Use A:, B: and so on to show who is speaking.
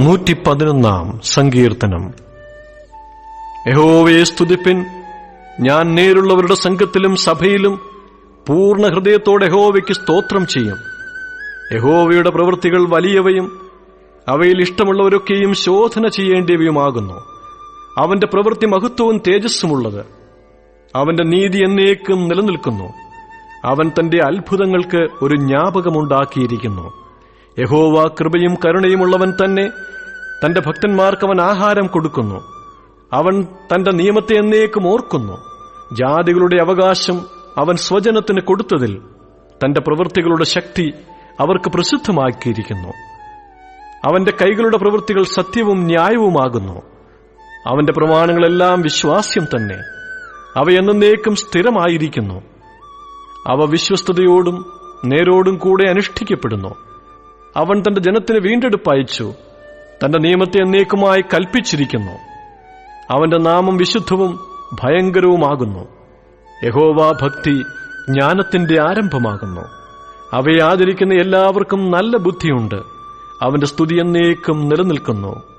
A: നൂറ്റി പതിനൊന്നാം സങ്കീർത്തനം. യഹോവയെ സ്തുതിപ്പിൻ. ഞാൻ നേരുള്ളവരുടെ സംഘത്തിലും സഭയിലും പൂർണ ഹൃദയത്തോടെ യഹോവയ്ക്ക് സ്തോത്രം ചെയ്യും. യഹോവയുടെ പ്രവൃത്തികൾ വലിയവയും അവയിൽ ഇഷ്ടമുള്ളവരൊക്കെയും ശോധന ചെയ്യേണ്ടിയവയുമാകുന്നു. അവന്റെ പ്രവൃത്തി മഹത്വവും തേജസ്സുമുള്ളത്. അവന്റെ നീതി എന്നേക്കും നിലനിൽക്കുന്നു. അവൻ തന്റെ അത്ഭുതങ്ങൾക്ക് ഒരു ജ്ഞാപകമുണ്ടാക്കിയിരിക്കുന്നു. യഹോവ കൃപയും കരുണയുമുള്ളവൻ തന്നെ തന്റെ ഭക്തന്മാർക്ക് അവൻ ആഹാരം കൊടുക്കുന്നു. അവൻ തന്റെ നിയമത്തെ എന്നേക്കും ഓർക്കുന്നു. ജാതികളുടെ അവകാശം അവൻ സ്വജനത്തിന് കൊടുത്തതിൽ തന്റെ പ്രവൃത്തികളുടെ ശക്തി അവർക്ക് പ്രസിദ്ധമാക്കിയിരിക്കുന്നു. അവന്റെ കൈകളുടെ പ്രവൃത്തികൾ സത്യവും ന്യായവുമാകുന്നു. അവന്റെ പ്രമാണങ്ങളെല്ലാം വിശ്വാസ്യം തന്നെ. അവ എന്നേക്കും സ്ഥിരമായിരിക്കുന്നു. അവ വിശ്വസ്തയോടും നേരോടും കൂടെ അനുഷ്ഠിക്കപ്പെടുന്നു. അവൻ തന്റെ ജനത്തിന് വീണ്ടെടുപ്പ് അയച്ചു. തന്റെ നിയമത്തെ എന്നേക്കുമായി കൽപ്പിച്ചിരിക്കുന്നു. അവന്റെ നാമം വിശുദ്ധവും ഭയങ്കരവുമാകുന്നു. യഹോവ ഭക്തി ജ്ഞാനത്തിന്റെ ആരംഭമാകുന്നു. അവയെ ആദരിക്കുന്ന എല്ലാവർക്കും നല്ല ബുദ്ധിയുണ്ട്. അവന്റെ സ്തുതി എന്നേക്കും നിലനിൽക്കുന്നു.